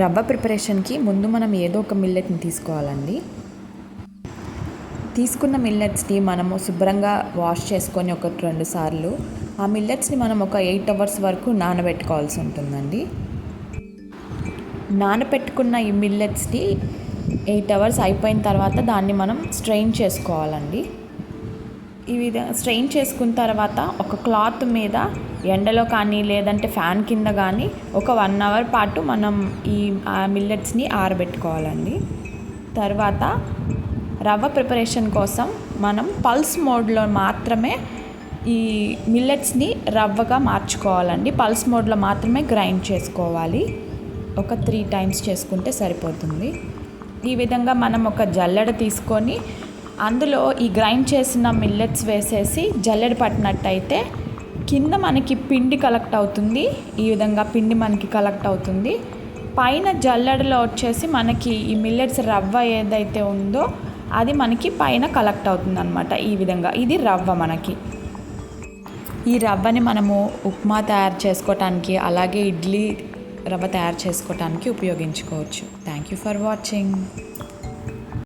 రవ్వ ప్రిపరేషన్కి ముందు మనం ఏదో ఒక మిల్లెట్ని తీసుకోవాలండి. తీసుకున్న మిల్లెట్స్ని మనము శుభ్రంగా వాష్ చేసుకొని ఒక రెండు సార్లు ఆ మిల్లెట్స్ని మనం ఒక ఎయిట్ అవర్స్ వరకు నానబెట్టుకోవాల్సి ఉంటుందండి. నానబెట్టుకున్న ఈ మిల్లెట్స్ని ఎయిట్ అవర్స్ అయిపోయిన తర్వాత దాన్ని మనం స్ట్రెయిన్ చేసుకోవాలండి. ఈ విధంగా స్ట్రెయిన్ చేసుకున్న తర్వాత ఒక క్లాత్ మీద ఎండలో కానీ లేదంటే ఫ్యాన్ కింద కానీ ఒక వన్ అవర్ పాటు మనం ఈ మిల్లెట్స్ని ఆరబెట్టుకోవాలండి. తర్వాత రవ్వ ప్రిపరేషన్ కోసం మనం పల్స్ మోడ్లో మాత్రమే ఈ మిల్లెట్స్ని రవ్వగా మార్చుకోవాలండి. పల్స్ మోడ్లో మాత్రమే గ్రైండ్ చేసుకోవాలి. ఒక త్రీ టైమ్స్ చేసుకుంటే సరిపోతుంది. ఈ విధంగా మనం ఒక జల్లెడ తీసుకొని అందులో ఈ గ్రైండ్ చేసిన మిల్లెట్స్ వేసేసి జల్లెడ పట్టినట్టయితే కింద మనకి పిండి కలెక్ట్ అవుతుంది. ఈ విధంగా పిండి మనకి కలెక్ట్ అవుతుంది. పైన జల్లెడలో వచ్చేసి మనకి ఈ మిల్లెట్స్ రవ్వ ఏదైతే ఉందో అది మనకి పైన కలెక్ట్ అవుతుంది అనమాట ఈ విధంగా ఇది రవ్వ మనకి. ఈ రవ్వని మనము ఉప్మా తయారు చేసుకోవటానికి అలాగే ఇడ్లీ రవ్వ తయారు చేసుకోవటానికి ఉపయోగించుకోవచ్చు. Thank you for watching